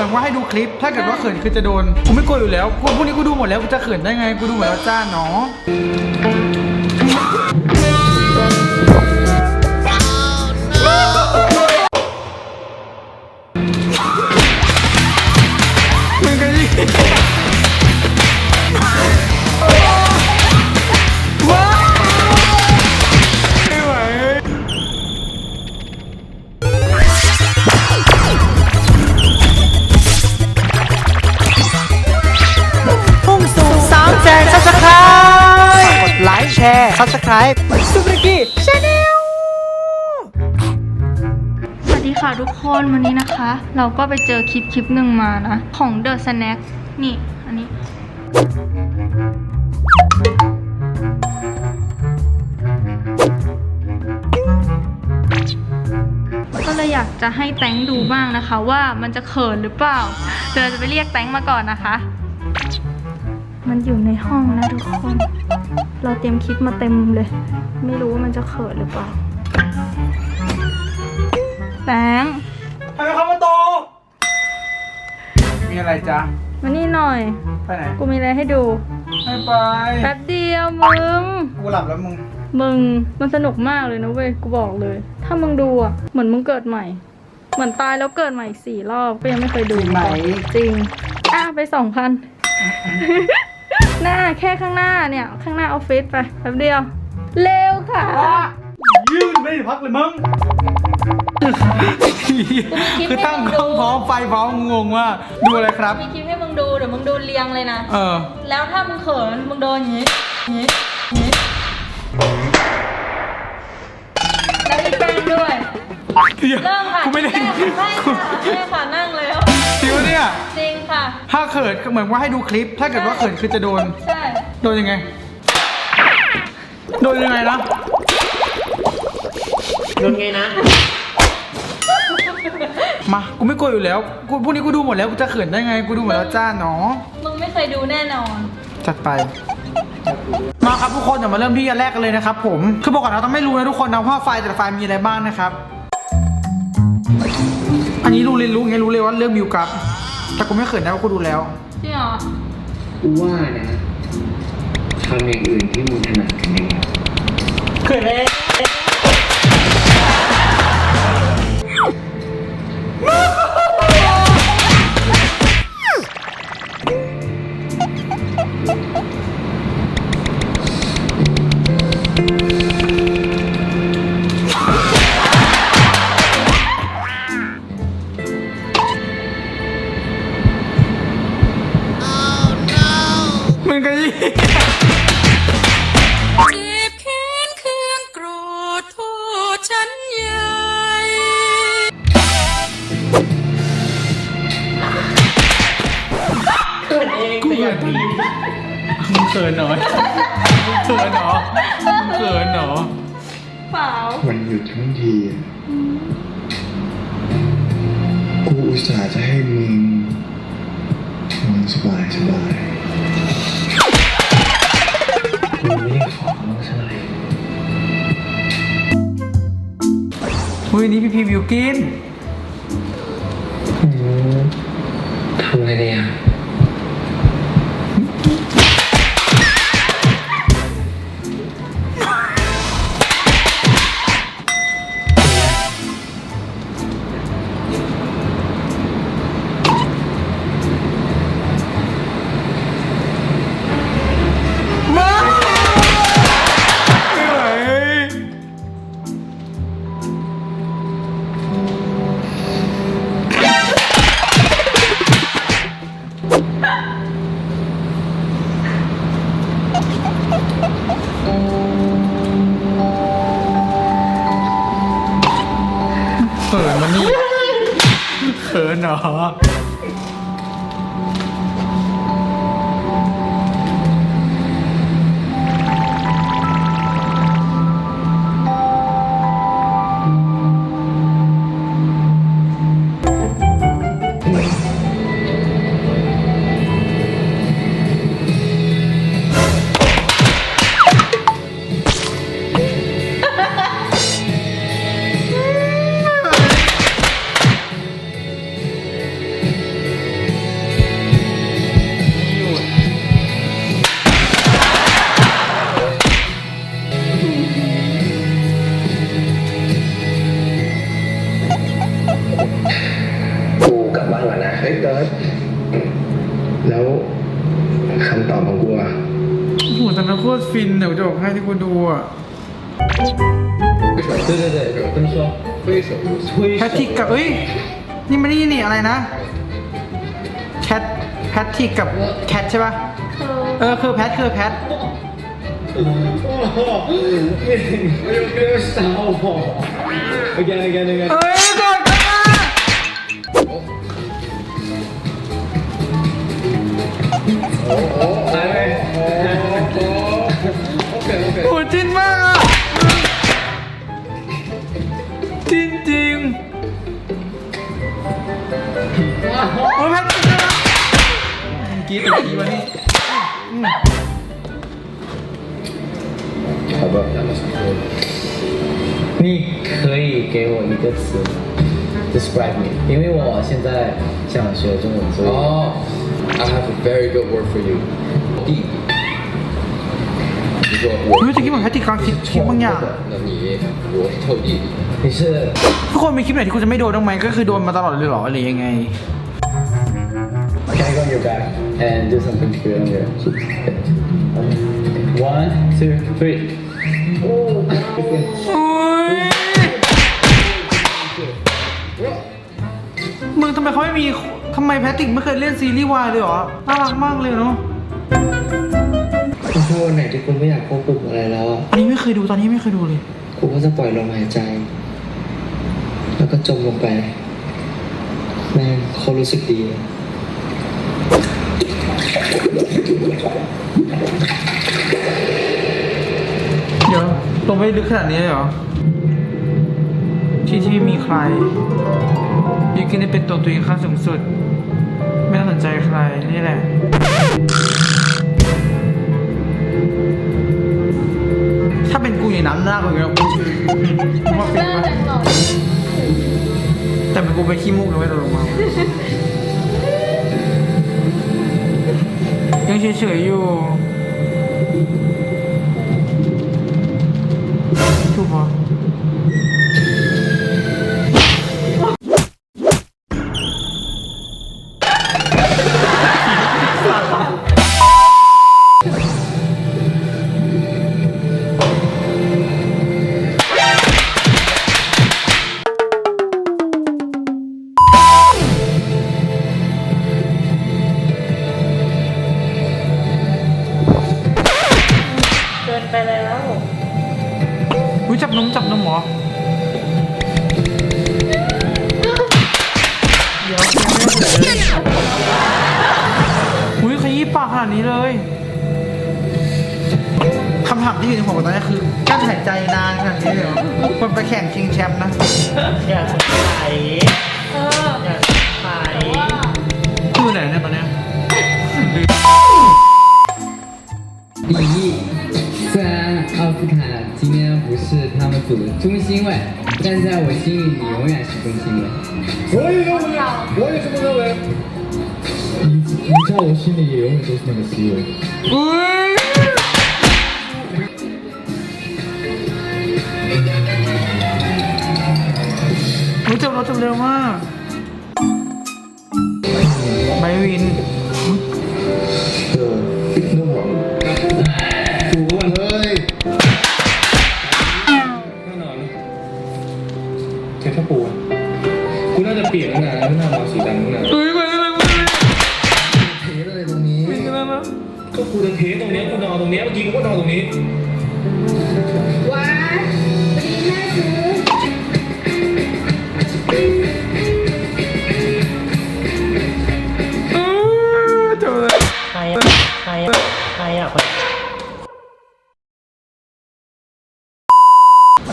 มือนว่าให้ดูคลิป ถ้าเกิดว่าเขินคือจะโดน กูไม่กลัวอยู่แล้วกูพวกนี้กูดูหมดแล้วกูจะเขินได้ไง กูดูหมดแล้วจ้าเนาะมึงกัน ค์แชร์ซับสไครต์ซุปเปอร์กี้ชาแนลสวัสดีค่ะทุกคนวันนี้นะคะ เราก็ไปเจอคลิปคลิปหนึ่งมานะ ของ The Snack นี่ อันนี้ ก็เลยอยากจะให้แตงดูบ้างนะคะ ว่ามันจะเขินหรือเปล่าเดี๋ยวเราจะไปเรียกแตงมาก่อนนะคะ มันอยู่ในห้องนะทุกคน เราเตรียมคลิปมาเต็มเลย ไม่รู้ว่ามันจะเขินหรือเปล่าแตงทำไมเข้ามาโต มีอะไรจ๊ะ มานี่หน่อย ไปไหน กูมีอะไรให้ดู ไม่ไป แป๊บเดียวมึง กูหลับแล้วมึง มึง มันสนุกมากเลยนะเว้ย กูบอกเลย ถ้ามึงดูอะ เหมือนมึงเกิดใหม่ เหมือนตายแล้วเกิดใหม่อีกสี่รอบ ก็ยังไม่เคยดูจริงไหม จริง อะไปสองพัน หน้าแค่ข้างหน้าเนี่ย ข้างหน้าออฟฟิศไปแป๊บเดียว เร็วค่ะยืนไม่ได้พักเลยมึงคือตั้งกล้องพร้อมไฟพร้อมงงว่าดูอะไรครับ มีคลิปให้มึงดูเดี๋ยวมึงดูเรียงเลยนะ เออ แล้วถ้ามึงเขินมึงโดนอย่างนี้อย่างนี้อย่างนี้แล้วมีแป้งด้วยเริ่มค่ะกูไม่ได้แม่ค่ะแม่ค่ะนั่งเลยจริงปะเนี่ยจริงค่ะ ถ้าเขินเหมือนว่าให้ดูคลิป ถ้าเกิดว่าเขินคือจะโดน ใช่ โดนยังไง โดนยังไงนะ โดนไงนะ มา กูไม่กลัวอยู่แล้ว กูพวกนี้กูดูหมดแล้ว กูจะเขินได้ไง กูดูหมดแล้วจ้าเนาะมึงไม่เคยดูแน่นอน จัดไป มาครับทุกคนเดี๋ยวมาเริ่มที่อันแรกกันเลยนะครับผม คือบอกก่อนเราต้องไม่รู้นะทุกคนนะว่าไฟล์แต่ละไฟล์มีอะไรบ้างนะครับ อันนี้รู้เลยรู้ไงรู้เลยว่าเรื่องมิวกับ แต่กูไม่เขินนะว่ากูดูแล้ว จริงเหรอกูว่านะทำอย่างอื่นที่มึงถนัดกันดี เขินเลย มึงกันยี่เจ็บแค้นเคืองโกรธโทษฉันใหญ่เขินเองกูแต่อเขิย่านดีมึงเขินหน่อยมึงเขินเหรอมึงเขินเหรอ เปล่าวันหยุดทั้งทีอะกูอุตส่าห์จะให้มึงนอนสบายสบาย อุ้ยนี่พี่พีวิวกินอืมทำไงดีอะ เขินมันนี่เขินเหรอ ยวจะบอกให้ที่กูดูอ่ะ 对对对，跟你说，挥手挥 แพทริกกับเอ้ย นี่มันนี่นี่อะไรนะ แคท แพทริกกับแคทใช่ป่ะ เออ คือแพทคือแพท 没有没有想我，again again again， เอ้ยกอดกันอ่ะ 来呗 โอ้ยแพทริกนะเมื่อกี้ตัวกี้วะนี่ 好吧，你可以给我一个词，describe me，因为我现在想学中文，所以。哦、i have a very good word for you，弟弟。你说 เฮ้ยตะกี้เหมือนแพทริกกำลังคิดคิดบางอย่าง 那你我是臭弟弟，你是 ทุกคนมีคลิปไหนที่คุณจะไม่โดนบ้างไหมก็คือโดนมาตลอดเลยเหรอหรือยังไง Can I go your back and do something to your ear? One, two, three. โอ้ยมึงทำไมเขาไม่มีทำไมแพทริกไม่เคยเล่นซีรีส์วายเลยเหรอ น่ารักมากเลยเนาะถ้าวันไหนที่กูไม่อยากควบคุมอะไรแล้วอะอันนี้ไม่เคยดูตอนนี้ไม่เคยดูเลย กูก็จะปล่อยลมหายใจ แล้วก็จมลงไป แม่งเขารู้สึกดีอะ เดี๋ยวลงไปลึกขนาดนี้เลยเหรอ ที่ที่ไม่มีใครยูกินได้เป็นตัวตัวเองขั้นสูงสุด ไม่ต้องสนใจใครนี่แหละถ้าเป็นกูอย่างนั้นหน้ากว่านี้กูกูว่าเป็นปะแต่เป็นกูไปขี้มูกเลยไม่โดนลงมา ยังเฉยๆอ นาดนี้เลย คำถามที่อยู่ในหัวผมตอนนี้คือกั้นหายใจนานขนาดนี้เลยเหรอคนไปแข่งชิงแชมป์นะ อยากใส่อยากใส่ คือไหนเนี่ยตอนเนี้ย 第一，虽然奥斯卡今天不是他们组的中心位，但是在我心里你永远是中心位。我也认为，我也这么认为。 열심히 여행 좀 생겼어 요. รู้จักรถจำเร็วมากไบวิน ถูกวันเลยแน่นอนแค่ถ้าปูอกูน่าจะเปลี่ยนแล้นะหน้ามาสีดำแล้วนะ อุ้ ก็กูจะเทตรงเนี้ยกูนอนตรงเนี้ยเมื่อกี้กูก็นอนตรงนี้เออจบเลยใครอะใครอะใครอะ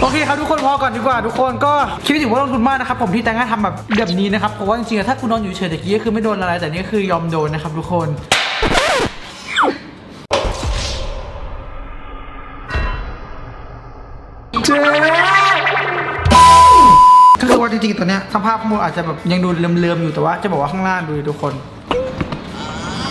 โอเคครับทุกคนพอก่อนดีกว่าทุกคนก็คิดถึงว่าลงทุนมากนะครับผมที่แต่งให้ทำแบบแบบนี้นะครับเพราะว่าจริงๆถ้าคุณนอนอยู่เฉยๆตะกี้ก็คือไม่โดนอะไรแต่นี่คือยอมโดนนะครับทุกคน ว่าจริงๆ ตอนเนี้ยสภาพมูอาจจะแบบยังดูเลื่อมๆ อยู่แต่ว่าจะบอกว่าข้างล่างดูดิทุกคน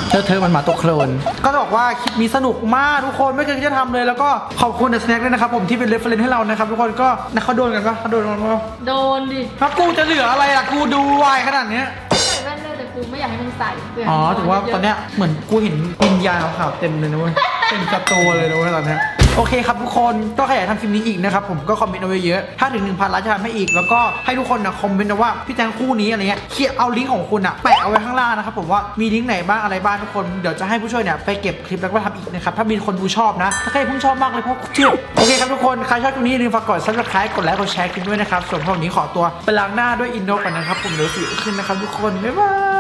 เธอเธอมันหมาตกโคลน ก็จะบอกว่าคลิปนี้สนุกมากทุกคนไม่เคยจะทำเลยแล้วก็ขอบคุณเดอะสแน็คด้วยนะครับผมที่เป็นเรฟเฟรนให้เรานะครับทุกคนก็นะเขาโดนกันปะเขาโดนกันปะโดนดิถ้ากูจะเหลืออะไรล่ะกูดูวายขนาดเนี้ยใส่แว่นด้วยแต่กูไม่อยากให้มึงใส่เปลืงอ๋อถือว่าเยะตอนเนี้ยเหมือนกูเห็นวิญญาณขาวๆเต็มเลยนะเว้ยเต็มกระตัวเลยนะเว้ยตอนเนี้ย โอเคครับทุกคนก็ใครอยากทำคลิปนี้อีกนะครับผมก็คอมเมนต์เอาไว้เยอะถ้าถึง1,000ล้านจะทำให้อีก แล้วก็ให้ทุกคนนะคอมเมนต์นะว่าพี่แจงคู่นี้อะไรเงี้ยเขียนเอาลิงก์ของคุณอะแปะเอาไว้ข้างล่างนะครับผมว่ามีลิงก์ไหนบ้างอะไรบ้างทุกคนเดี๋ยวจะให้ผู้ช่วยเนี่ยไปเก็บคลิปแล้วก็ทำอีกนะครับถ้ามีคนดูชอบนะถ้าใครเพิ่งชอบมากเลยเพราะเชื่อโอเคครับทุกคนใครชอบคลิปนี้อย่าลืมฝากกด subscribe กดไลค์กดแชร์คลิปด้วยนะครับส่วนพวกนี้ขอตัวไปล้างหน้าด้วยอินโดก่อนนะครับผมเดี๋ยวสิวขึ้นนะครับทุกคนบ๊ายบาย